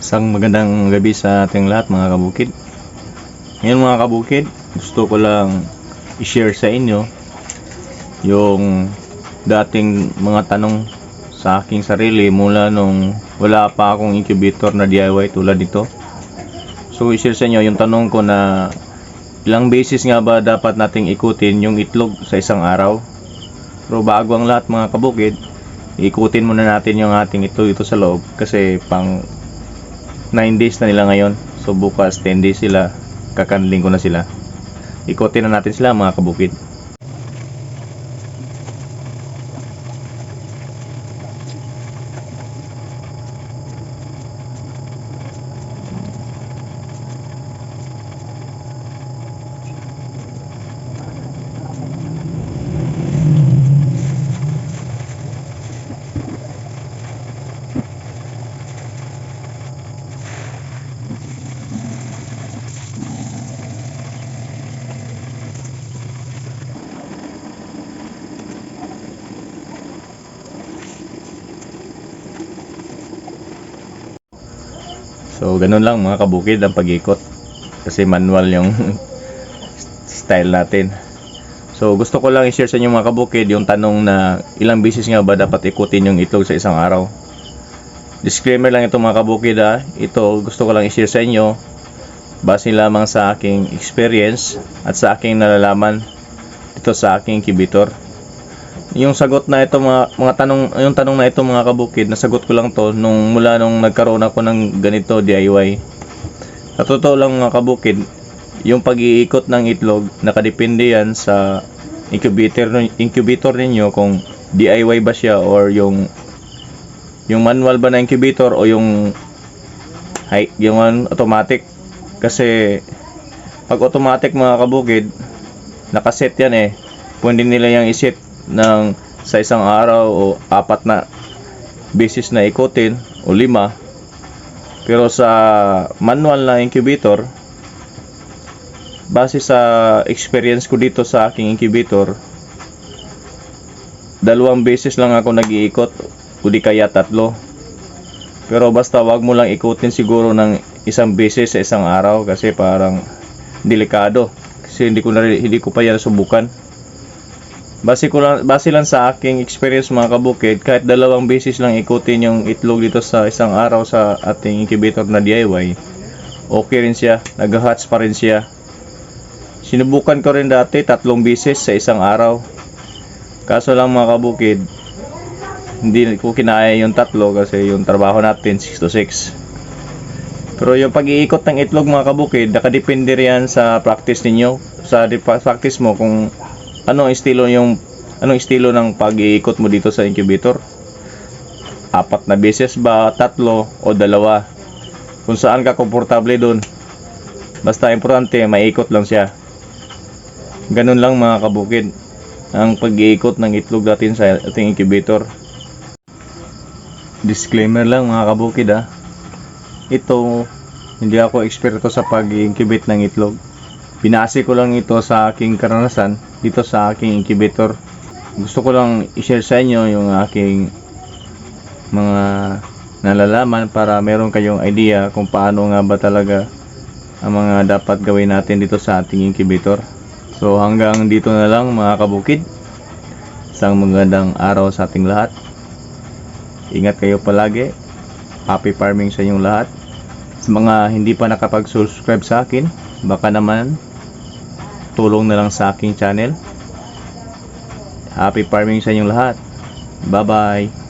Isang magandang gabi sa ating lahat mga kabukid. Ngayon mga kabukid, gusto ko lang i-share sa inyo yung dating mga tanong sa aking sarili mula nung wala pa akong incubator na DIY tulad nito. So i-share sa inyo yung tanong ko na ilang beses nga ba dapat nating ikutin yung itlog sa isang araw? Pero bago ang lahat mga kabukid, ikutin muna natin yung ating itlog ito sa loob kasi pang 9 days na nila ngayon. So bukas 10 days sila, kakandling ko na sila. Ikutin na natin sila mga kabukid. So ganun lang mga kabukid ang pag-ikot. Kasi manual yung style natin. So gusto ko lang i-share sa inyo mga kabukid yung tanong na ilang beses nga ba dapat ikutin yung itlog sa isang araw. Disclaimer lang ito mga kabukid ha. Ito gusto ko lang i-share sa inyo base lamang sa aking experience at sa aking nalalaman dito sa aking incubator. Yung sagot na ito mga mga tanong yung tanong na ito mga kabukid, nasagot ko lang to nung mula nung nagkaroon ako ng ganito DIY. Sa totoo lang mga kabukid, yung pag-iikot ng itlog nakadepende yan sa incubator incubator ninyo kung DIY ba siya or yung yung manual ba na incubator o yung hay, yung ano, automatic. Kasi pag automatic mga kabukid nakaset yan eh. Pwede nila yung iset ng sa isang araw o apat na beses na ikutin o lima. Pero sa manual na incubator base sa experience ko dito sa aking incubator dalawang beses lang ako nag-iikot o di kaya tatlo. Pero basta wag mo lang ikutin siguro ng isang beses sa isang araw kasi parang delikado. Kasi hindi ko na hindi ko pa yan subukan Base, ko lang, base lang sa aking experience mga kabukid, kahit dalawang beses lang ikutin yung itlog dito sa isang araw sa ating incubator na DIY, okay rin siya, nag-hatch pa rin siya. Sinubukan ko rin dati tatlong beses sa isang araw. Kaso lang mga kabukid, hindi ko kinaya yung tatlo kasi yung trabaho natin 6 to 6. Pero yung pag-iikot ng itlog mga kabukid, nakadepende riyan sa practice ninyo, sa practice mo kung anong estilo yung anong estilo ng pag-iikot mo dito sa incubator? Apat na beses ba, tatlo o dalawa? Kung saan ka komportable doon. Basta importante, maiikot lang siya. Ganun lang mga kabukid. Ang pag-iikot ng itlog natin sa ating incubator. Disclaimer lang mga kabukid ah. Ito, hindi ako eksperto sa pag-incubate ng itlog. Binase ko lang ito sa aking karanasan dito sa aking incubator. Gusto ko lang i-share sa inyo yung aking mga nalalaman para meron kayong idea kung paano nga ba talaga ang mga dapat gawin natin dito sa ating incubator. So hanggang dito na lang mga kabukid. Isang magandang araw sa ating lahat. Ingat kayo palagi. Happy farming sa inyong lahat. Sa mga hindi pa nakapag-subscribe sa akin, baka naman tulong na lang sa aking channel. Happy farming sa inyong lahat. Bye-bye.